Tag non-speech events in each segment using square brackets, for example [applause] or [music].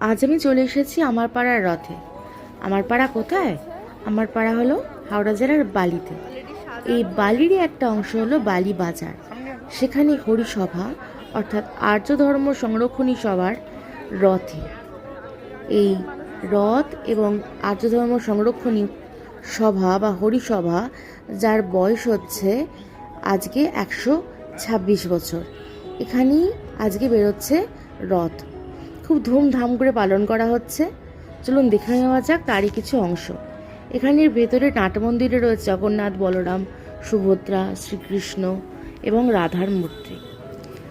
আজ আমি চলে এসেছি আমার পাড়ার রথে। আমার পাড়া কোথায়? আমার পাড়া হলো হাওড়া জেলার বালিতে। এই বালিরই একটা অংশ হলো বালি বাজার। সেখানে হরিসভা, অর্থাৎ আর্য ধর্ম সংরক্ষণী সভার রথে। এই রথ এবং আর্য ধর্ম সংরক্ষণী সভা বা হরিসভা, যার বয়স হচ্ছে আজকে একশো ছাব্বিশ বছর। এখানেই আজকে বেরোচ্ছে রথ। খুব ধুমধাম করে পালন করা হচ্ছে। চলুন দেখে নেওয়া যাক তারই কিছু অংশ। এখানের ভেতরে নাটমন্দিরে রয়েছে জগন্নাথ, বলরাম, সুভদ্রা, শ্রীকৃষ্ণ এবং রাধার মূর্তি।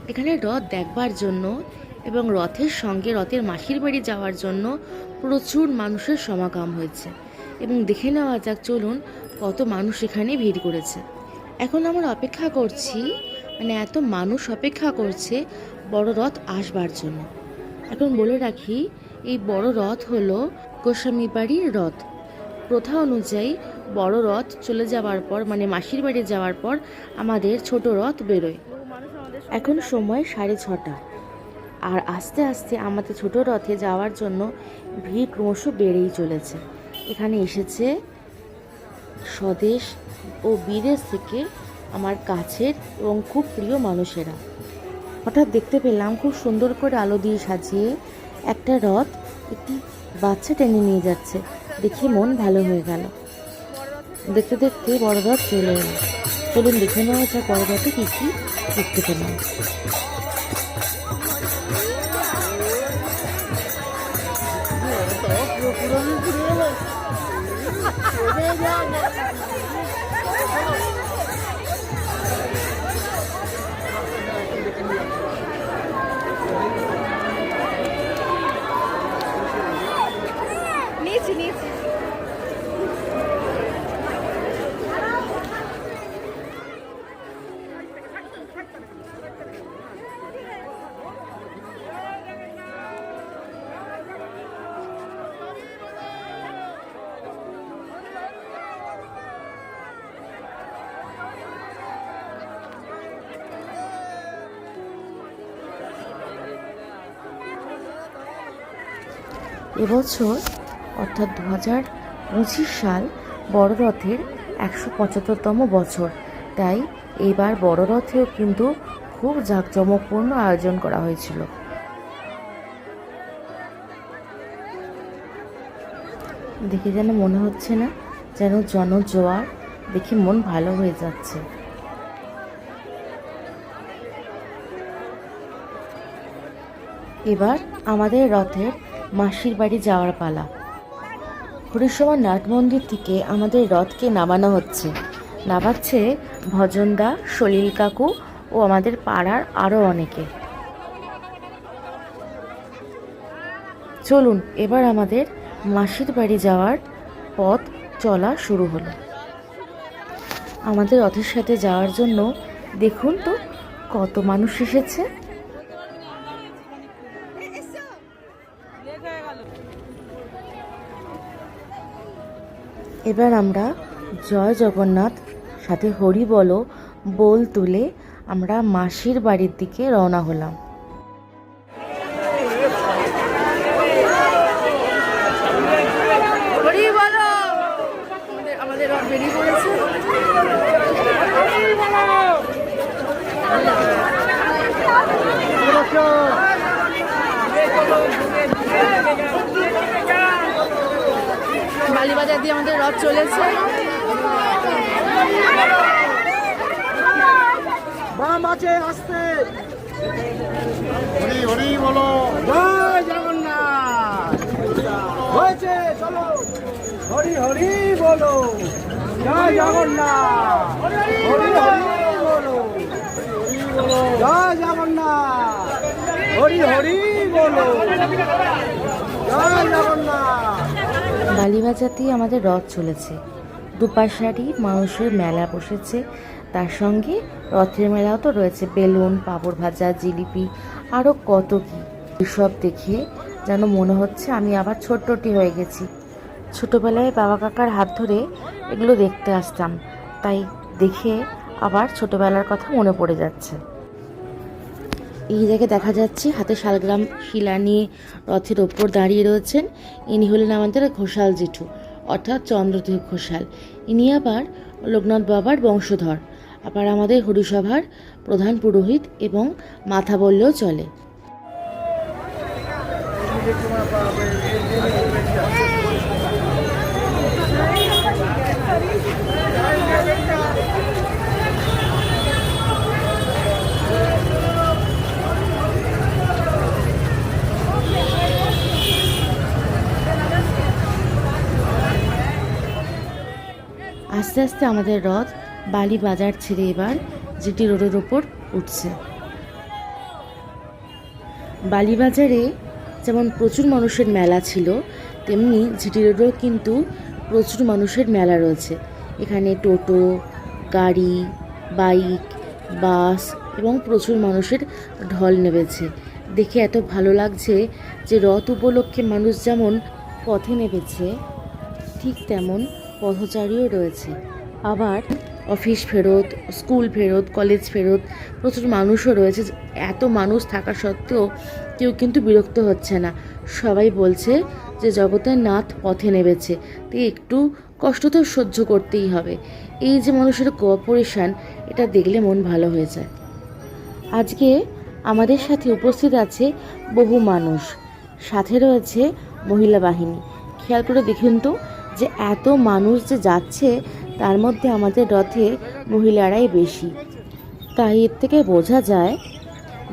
এখানে রথ দেখবার জন্য এবং রথের সঙ্গে রথের মাসির বাড়ি যাওয়ার জন্য প্রচুর মানুষের সমাগম হয়েছে। এবং দেখে নেওয়া যাক, চলুন কত মানুষ এখানে ভিড় করেছে। এখন আমরা অপেক্ষা করছি মানে এত মানুষ অপেক্ষা করছে বড় রথ আসবার জন্য। এখন বলে রাখি, এই বড় রথ হলো গোস্বামী বাড়ির রথ। প্রথা অনুযায়ী বড় রথ চলে যাওয়ার পর মানে মাসির বাড়ি যাওয়ার পর আমাদের ছোট রথ বেরোয়। এখন সময় সাড়ে ছটা। আর আস্তে আস্তে আমাদের ছোট রথে যাওয়ার জন্য ভিড় ক্রমশ বেড়েই চলেছে। এখানে এসেছে স্বদেশ ও বিদেশ থেকে আমার কাছের এবং খুব প্রিয় মানুষেরা। হঠাৎ দেখতে পেলাম খুব সুন্দর করে আলো দিয়ে সাজিয়ে একটা রথ একটি বাচ্চা টেনে নিয়ে যাচ্ছে দেখে মন ভালো হয়ে গেল দেখতে দেখতে বড় রথ চলে এলো চলুন দেখে নেওয়া যাক বড় রথে কী কী দেখতে পেলাম নিয়েছি নিয়েছি। এবছর অর্থাৎ দু হাজার পঁচিশ সাল বড় রথের একশো পঁচাত্তরতম বছর। তাই এবার বড় রথেও কিন্তু খুব জাঁকজমকপূর্ণ আয়োজন করা হয়েছিল। দেখে যেন মনে হচ্ছে না, যেন জনজোয়ার দেখে মন ভালো হয়ে যাচ্ছে। এবার আমাদের রথের মাসির বাড়ি যাওয়ার পালা। হরিসভা নাট মন্দির থেকে আমাদের রথকে নামানো হচ্ছে। নামাচ্ছে ভজনদা, সলিল কাকু ও আমাদের পাড়ার আরও অনেকে। চলুন, এবার আমাদের মাসির বাড়ি যাওয়ার পথ চলা শুরু হলো। আমাদের রথের সাথে যাওয়ার জন্য দেখুন তো, কত মানুষ এসেছে। এবার আমরা জয় জগন্নাথ, সাথে হরি বলো, বোল তুলে আমরা মাসির বাড়ির দিকে রওনা হলাম হরি বলো আমাদের- আমাদের রথ বেরিয়ে পড়েছে বালিবাজার দিয়ে আমাদের রথ চলেছে। বাম আছে আসতে। হরি হরি বলো। জয় জগন্নাথ। হয়েছে চলো। হরি হরি বলো। জয় জগন্নাথ। হরি হরি বলো। জয় জগন্নাথ। হরি হরি বলো। জয় জগন্নাথ। বালিবাজাতেই আমাদের রথ চলেছে। দুপাশারই মানুষের মেলা বসেছে। তার সঙ্গে রথের মেলাও তো রয়েছে। বেলুন, পাঁপড় ভাজা, জিলিপি আরও কত কি। এসব দেখে যেন মনে হচ্ছে আমি আবার ছোট্টটি হয়ে গেছি। ছোটোবেলায় বাবা কাকার হাত ধরে এগুলো দেখতে আসতাম। তাই দেখে আবার ছোটবেলার কথা মনে পড়ে যাচ্ছে। জায়গায় দেখা যাচ্ছে হাতে শালগ্রাম শিলা নিয়ে রথের ওপর দাঁড়িয়ে রয়েছেন। ইনি হলেন আমাদের ঘোষাল জেঠু, অর্থাৎ চন্দ্রদেব ঘোষাল। ইনি আবার লোকনাথ বাবার বংশধর। আবার আমাদের হরিসভার প্রধান পুরোহিত এবং মাথা বললেও চলে। আস্তে আস্তে আমাদের রথ বালি বাজার ছেড়ে এবার জিটি রোডের ওপর উঠছে। বালিবাজারে যেমন প্রচুর মানুষের মেলা ছিল, তেমনি জিটি রোডেও কিন্তু প্রচুর মানুষের মেলা রয়েছে। এখানে টোটো, গাড়ি, বাইক, বাস এবং প্রচুর মানুষের ঢল নেমেছে। দেখে এত ভালো লাগছে যে রথ উপলক্ষে মানুষ যেমন পথে নেমেছে, ঠিক তেমন পথচারীও রয়েছে। আবার অফিস ফেরত, স্কুল ফেরত, কলেজ ফেরত প্রচুর মানুষও রয়েছে। এত মানুষ থাকা সত্ত্বেও কেউ কিন্তু বিরক্ত হচ্ছে না। সবাই বলছে যে জগতের নাথ পথে নেমেছে। তো একটু কষ্ট তো সহ্য করতেই হবে। এই যে মানুষের কোঅপারেশন এটা দেখলে মন ভালো হয়ে যায়। আজকে আমাদের সাথে উপস্থিত আছে বহু মানুষ। সাথে রয়েছে মহিলা বাহিনী। খেয়াল করে দেখুন তো যে এত মানুষ যে যাচ্ছে, তার মধ্যে আমাদের রথে মহিলারাই বেশি। তাই এর থেকে বোঝা যায়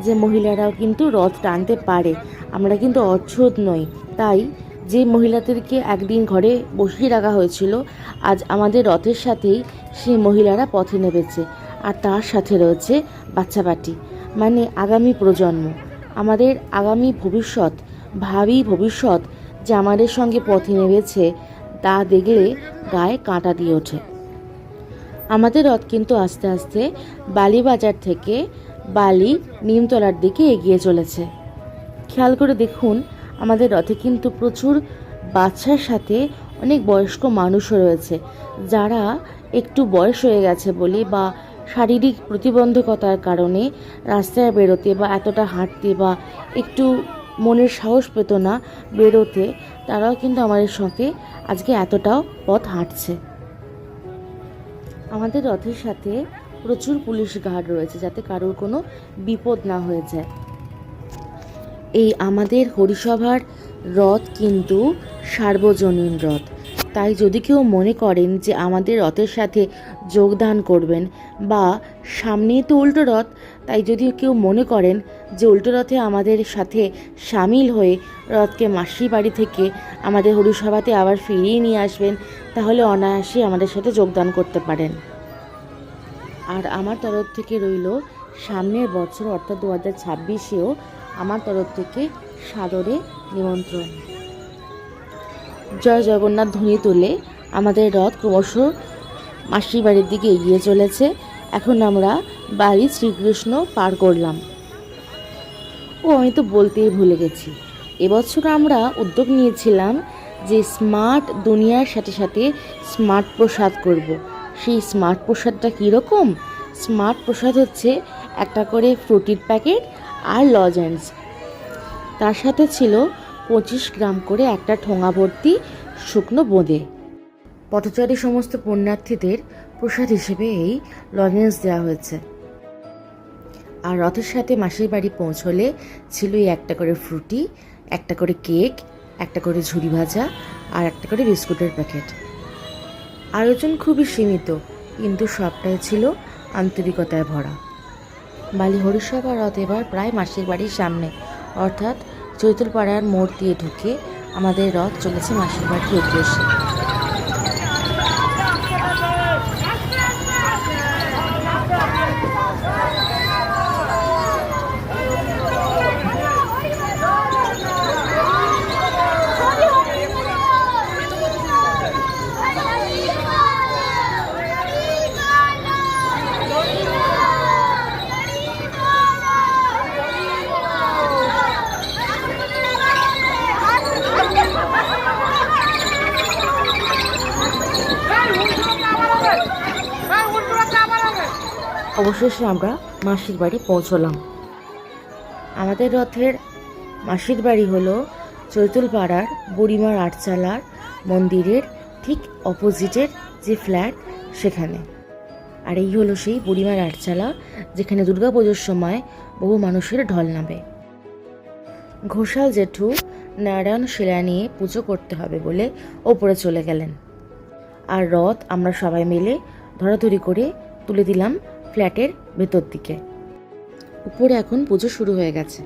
যে মহিলারাও কিন্তু রথ টানতে পারে। আমরা কিন্তু অচ্ছুত নই। তাই যে মহিলাদেরকে একদিন ঘরে বসিয়ে রাখা হয়েছিল, আজ আমাদের রথের সাথেই সেই মহিলারা পথে নেমেছে। আর তার সাথে রয়েছে বাচ্চাবাটি মানে আগামী প্রজন্ম। আমাদের আগামী ভবিষ্যৎ, ভাবি ভবিষ্যৎ যে আমাদের সঙ্গে পথে নেমেছে তা দেখলে গায়ে কাঁটা দিয়ে ওঠে। আমাদের রথ কিন্তু আস্তে আস্তে বালিবাজার থেকে বালি নিমতলার দিকে এগিয়ে চলেছে। খেয়াল করে দেখুন, আমাদের রথে কিন্তু প্রচুর বাচ্চার সাথে অনেক বয়স্ক মানুষও রয়েছে, যারা একটু বয়স হয়ে গেছে বলে বা শারীরিক প্রতিবন্ধকতার কারণে রাস্তায় বেরোতে বা এতটা হাঁটতে বা একটু মনের সাহস পেত না বেরোতে তারাও কিন্তু আমাদের সঙ্গে আজকে এতটাও পথ হাঁটছে। আমাদের রথের সাথে প্রচুর পুলিশ গার্ড রয়েছে যাতে কারোর কোনো বিপদ না হয়ে যায়। এই আমাদের হরিসভার রথ কিন্তু সার্বজনীন রথ। তাই যদি কেউ মনে করেন যে আমাদের রথের সাথে যোগদান করবেন বা সামনেই তো উল্টো রথ, তাই যদি কেউ মনে করেন যে উল্টো রথে আমাদের সাথে সামিল হয়ে রথকে মাসি বাড়ি থেকে আমাদের হরিসভাতে আবার ফিরিয়ে নিয়ে আসবেন, তাহলে অনায়াসে আমাদের সাথে যোগদান করতে পারেন। আর আমার তরফ থেকে রইল সামনের বছর, অর্থাৎ দু হাজার ছাব্বিশেও আমার তরফ থেকে সাদরে নিমন্ত্রণ। জয় জগন্নাথ ধ্বনি তুলে আমাদের রথ ক্রমশ মাসির বাড়ির দিকে এগিয়ে চলেছে। এখন আমরা বাড়ি শ্রীকৃষ্ণ পার করলাম। ও, আমি তো বলতেই ভুলে গেছি। এবছর আমরা উদ্যোগ নিয়েছিলাম যে স্মার্ট দুনিয়ার সাথে সাথে স্মার্ট প্রসাদ করব। সেই স্মার্ট প্রসাদটা কীরকম? স্মার্ট প্রসাদ হচ্ছে একটা করে ফ্রুটির প্যাকেট আর লজেন্স। তার সাথে ছিল পঁচিশ গ্রাম করে একটা ঠোঙা ভর্তি শুকনো বোঁদে। পথচারী সমস্ত পুণ্যার্থীদের প্রসাদ হিসেবে এই লজেন্স দেওয়া হয়েছে। আর রথের সাথে মাসির বাড়ি পৌঁছলে ছিল এই একটা করে ফ্রুটি, একটা করে কেক, একটা করে ঝুড়ি ভাজা আর একটা করে বিস্কুটের প্যাকেট। আয়োজন খুবই সীমিত, কিন্তু সবটাই ছিল আন্তরিকতায় ভরা। বালি হরিসভা রথ এবার প্রায় মাসির বাড়ির সামনে। অর্থাৎ চৈতলপাড়ার মোড় দিয়ে ঢুকে আমাদের রথ চলেছে মাসির বাড়ির উদ্দেশ্যে। অবশেষে আমরা মাসির বাড়ি পৌঁছলাম। আমাদের রথের মাসির বাড়ি হলো চৈতলপাড়ার বুড়িমার আটচালার মন্দিরের ঠিক অপোজিটের যে ফ্ল্যাট সেখানে। আর এই হলো সেই বুড়িমার আটচালা, যেখানে দুর্গাপুজোর সময় বহু মানুষের ঢল নামে। ঘোষাল জেঠু নারায়ণ শিলা নিয়ে পুজো করতে হবে বলে ওপরে চলে গেলেন। আর রথ আমরা সবাই মিলে ধরাধরি করে তুলে দিলাম ফ্ল্যাটের ভেতর দিকে। উপরে এখন পুজো শুরু হয়ে গেছে।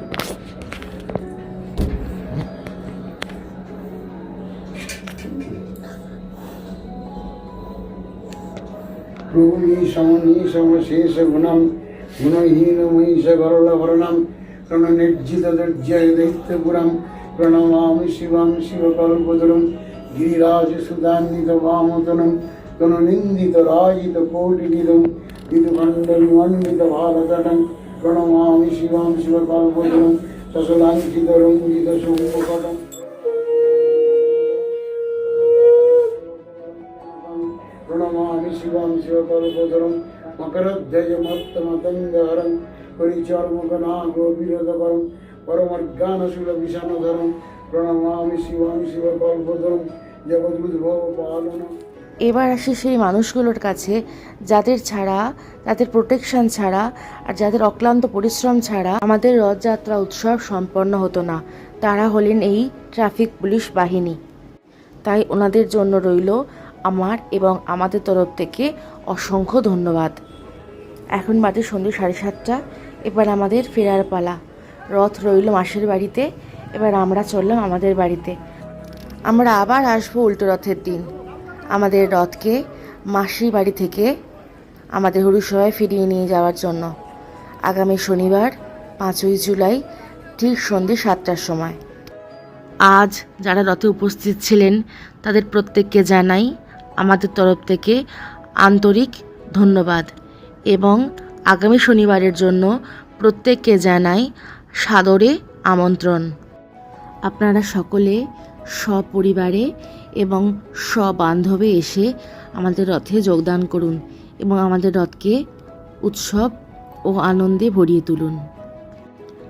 [coughs] প্রভু নিশম নিশম শেষ গুণম গুণহীন মহিষ গরল ভরণম প্রণনির্জিত দর্যায় দৈত্যপুরম প্রণমামি শিবম শিবকল্পতরম গিরিরাজ সুদান্বিত বামতনম তনুনিন্দিত রাজিত কোটিগিদম प्रणमामि शिवं शिवकल्पतरुं मकरध्वजमत्तमतङ्गहरं परिचार्मुकनागोविरदकरं परमर्गानशूलविषाणधरं प्रणमामि शिवं शिवकल्पतरुं जगदुद्भवपालनम् এবার আসি সেই মানুষগুলোর কাছে যাদের ছাড়া তাদের প্রোটেকশন ছাড়া আর যাদের অক্লান্ত পরিশ্রম ছাড়া আমাদের রথযাত্রা উৎসব সম্পন্ন হতো না তারা হলেন এই ট্রাফিক পুলিশ বাহিনী তাই ওনাদের জন্য রইল আমার এবং আমাদের তরফ থেকে অসংখ্য ধন্যবাদ। এখন বাজে সন্ধ্যে সাড়ে সাতটা, এবার আমাদের ফেরার পালা। রথ রইল মাসের বাড়িতে, এবার আমরা চললাম আমাদের বাড়িতে। আমরা আবার আসব উল্টো রথের দিন। আমাদের রথকে মাসির বাড়ি থেকে আমাদের হরুসভায় ফিরিয়ে নিয়ে যাওয়ার জন্য। আগামী শনিবার, পাঁচই জুলাই, ঠিক সন্ধ্যে সাতটার সময়। আজ যারা রথে উপস্থিত ছিলেন, তাদের প্রত্যেককে জানাই আমাদের তরফ থেকে আন্তরিক ধন্যবাদ এবং আগামী শনিবারের জন্য প্রত্যেককে জানাই সাদরে আমন্ত্রণ। আপনারা সকলে সপরিবারে এবং সবান্ধবে এসে আমাদের রথে যোগদান করুন এবং আমাদের রথকে উৎসব ও আনন্দে ভরিয়ে তুলুন।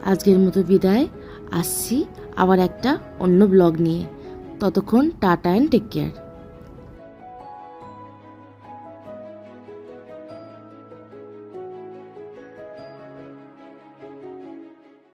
আজকের মতো বিদায়। আসছি আবার একটা অন্য ব্লগ নিয়ে। ততক্ষণ টাটা অ্যান্ড টেক কেয়ার।